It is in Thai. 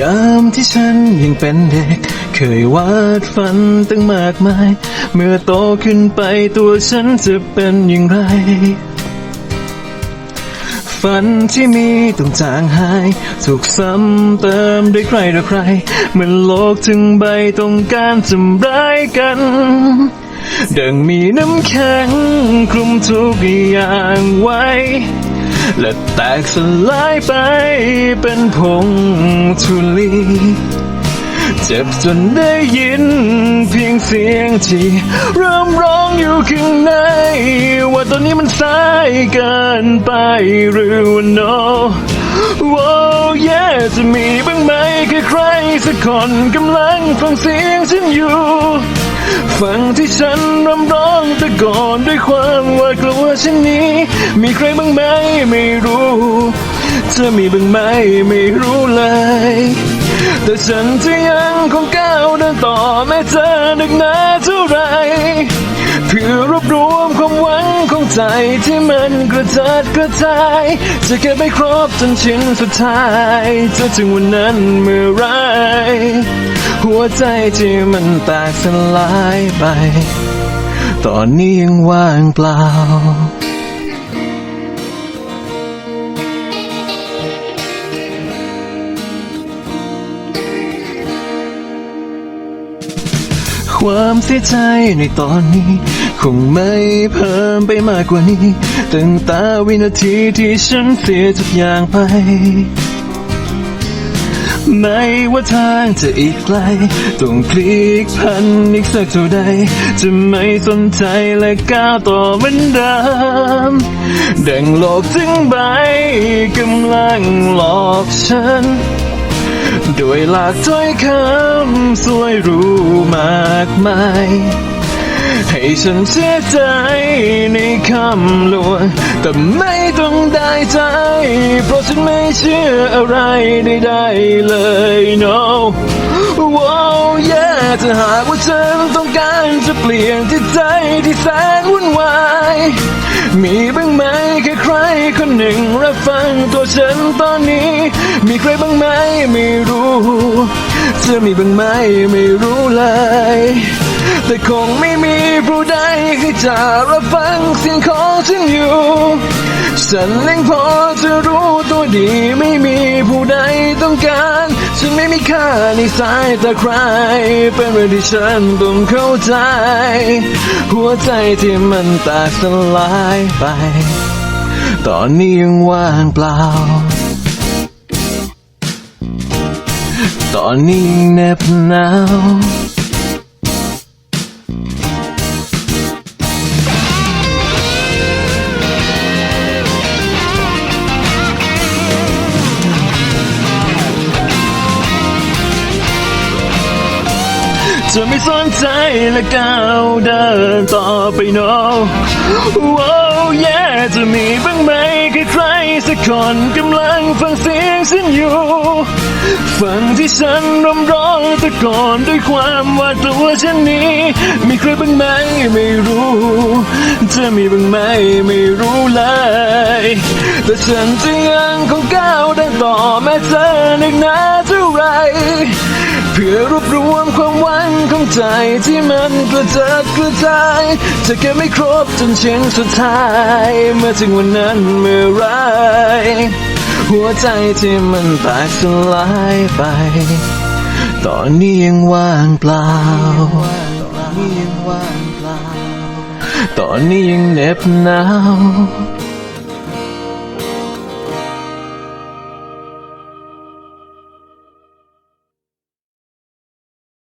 ยามที่ฉันยังเป็นเด็ก เคยวาดฝันตั้งมากมาย เมื่อโตขึ้นไปตัวฉันจะเป็นอย่างไร ฝันที่มีต้องจางหาย ถูกซ้ำเติมด้วยใครต่อใครเมื่อโลกถึงใบต้องการทำร้ายกันดังมีน้ำแข็งคลุมทุกอย่างไว้ และแตกสลายไปเป็นผงธุลีเจ็บจนได้ยินเพียงเสียงที่เริ่มร้องอยู่ข้างใน ว่าตอนนี้มันสายเกินไปหรือว่า no ว้าวแย่จะมีบ้างไหมแค่ใครสักคนกำลังฟังเสียงฉันอยู่ ฟังที่ฉันรำร้องตะโกนด้วยความหวาดกลัวเช่นนี้ มีใครบ้างไหมไม่รู้ จะมีบ้างไหมไม่รู้เลย แต่ฉันจะยังคงก้าวเดินต่อแม้เธอหนักหนาเท่าไร เพื่อรวบรวมความหวังของใจที่มันกระจัดกระจาย จะเก็บไม่ครบจนชิ้นสุดท้ายจะถึงวันนั้นเมื่อไรหัวใจที่มันแตกสลายไป ตอนนี้ยังว่างเปล่า ความเสียใจในตอนนี้ คงไม่เพิ่มไปมากกว่านี้ ตั้งแต่วินาทีที่ฉันเสียทุกอย่างไป ไม่ว่าทางจะอีกไกล ต้องพลิกพันอีกสักเท่าใด จะไม่สนใจและก้าวต่อเหมือนเดิมดังโลกถึงใบกำลังหลอกฉัน ด้วยหลากถ้อยคำสวยรู้มากมาย ให้ฉันเสียใจในคำลวงแต่ไม่ต้องได้ใจ เพราะฉันไม่เชื่ออะไรใดๆเลย no ว้าวแย่ถ้าหากว่าฉันต้องการจะเปลี่ยนที่ใจที่แสนวุ่นวายมีบ้างไหมแค่ใครคนหนึ่งรับฟังตัวฉันตอนนี้ มีใครบ้างไหมไม่รู้ จะมีบ้างไหมไม่รู้เลย แต่คงไม่มีผู้ใดที่จะรับฟังเสียงของฉันอยู่ ฉันเองพอจะรู้ตัวดีไม่มีผู้ใดต้องการ ฉันไม่มีค่าในสายตาใคร เป็นเรื่องที่ฉันต้องเข้าใจ หัวใจที่มันแตกสลายไป ตอนนี้ยังว่างเปล่า ตอนนี้เหน็บหนาว จะไม่สนใจและก้าวเดินต่อไปโนว้าวแย่จะมีบ้างไหมใครใครสักคนกำลังฟังเสียงฉันอยู่ ฟังที่ฉันรำร้องตะโกนด้วยความหวาดกลัวเช่นนี้ มีใครบ้างไหมไม่รู้ จะมีบ้างไหมไม่รู้เลย แต่ฉันจะยังคงก้าวเดินต่อแม้เธอหนักหนาเท่าไร พื่อรวบรวมความหวังของใจที่มันกระจัดกระจายจะเก็บไม่ครบจนชิ้นสุดท้าย เมื่อถึงวันนั้นเมื่อไรหัวใจที่มันแตกสลายไป ตอนนี้ยังว่างเปล่า ตอนนี้ยังเหน็บหนาว